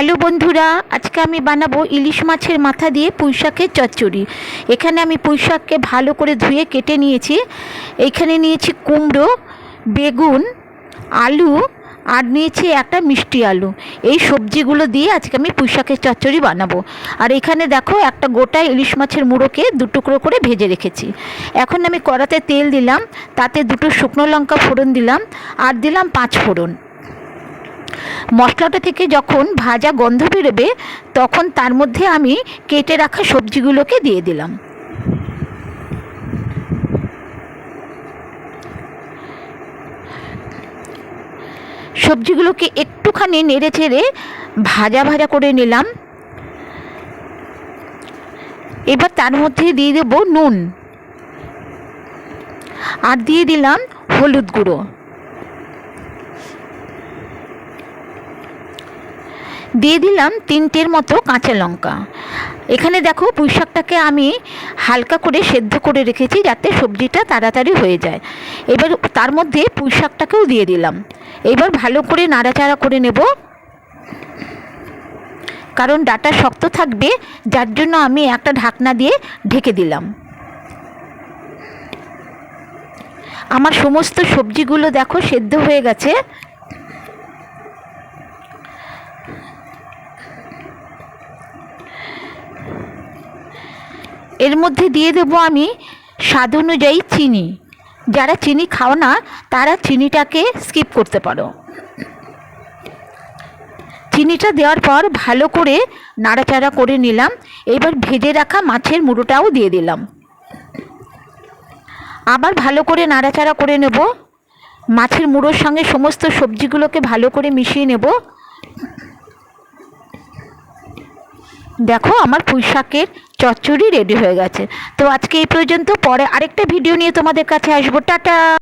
Hello বন্ধুরা, আজকে আমি বানাবো ইলিশ মাছের মাথা দিয়ে পুঁই শাকের চচ্চড়ি। এখানে আমি পুঁই শাককে ভালো করে ধুয়ে কেটে নিয়েছি। এইখানে নিয়েছি কুমড়ো, বেগুন, আলু, আর নিয়েছি একটা মিষ্টি আলু। এই সবজিগুলো দিয়ে আজকে আমি পুঁই শাকের চচ্চড়ি বানাবো। আর এখানে দেখো, একটা গোটা ইলিশ মাছের মুড়োকে দু টুকরো করে ভেজে রেখেছি। এখন আমি কড়াতে তেল দিলাম, তাতে দুটো শুকনো লঙ্কা ফোড়ন দিলাম, আর দিলাম পাঁচ ফোড়ন। মশলাটা থেকে যখন ভাজা গন্ধ বেরোবে, তখন তার মধ্যে আমি কেটে রাখা সবজিগুলোকে দিয়ে দিলাম। সবজিগুলোকে একটুখানি নেড়ে চেড়ে ভাজা ভাজা করে নিলাম। এবার তার মধ্যে দিয়ে দেবো নুন। আর দিয়ে দিলাম হলুদ গুঁড়ো। দিয়ে দিলাম তিনটের মতো কাঁচা লঙ্কা। এখানে দেখো পুঁই শাকটাকে আমি হালকা করে সেদ্ধ করে রেখেছি যাতে সবজিটা তাড়াতাড়ি হয়ে যায়। এবার তার মধ্যে পুঁই শাকটাকেও দিয়ে দিলাম। এবার ভালো করে নাড়াচাড়া করে নেব। কারণ ডাটা শক্ত থাকবে, যার জন্য আমি একটা ঢাকনা দিয়ে ঢেকে দিলাম। আমার সমস্ত সবজিগুলো দেখো সেদ্ধ হয়ে গেছে। এর মধ্যে দিয়ে দেবো আমি স্বাদ অনুযায়ী চিনি। যারা চিনি খাও না, তারা চিনিটাকে স্কিপ করতে পারো। চিনিটা দেওয়ার পর ভালো করে নাড়াচাড়া করে নিলাম। এবার ভেজে রাখা মাছের মুড়োটাও দিয়ে দিলাম। আবার ভালো করে নাড়াচাড়া করে নেব। মাছের মুড়োর সঙ্গে সমস্ত সবজিগুলোকে ভালো করে মিশিয়ে নেব। দেখো আমার পুঁই শাকের চচ্চড়ি রেডি হয়ে গেছে। তো আজকে এই পর্যন্ত, পরে আরেকটা ভিডিও নিয়ে তোমাদের কাছে আসব। টাটা!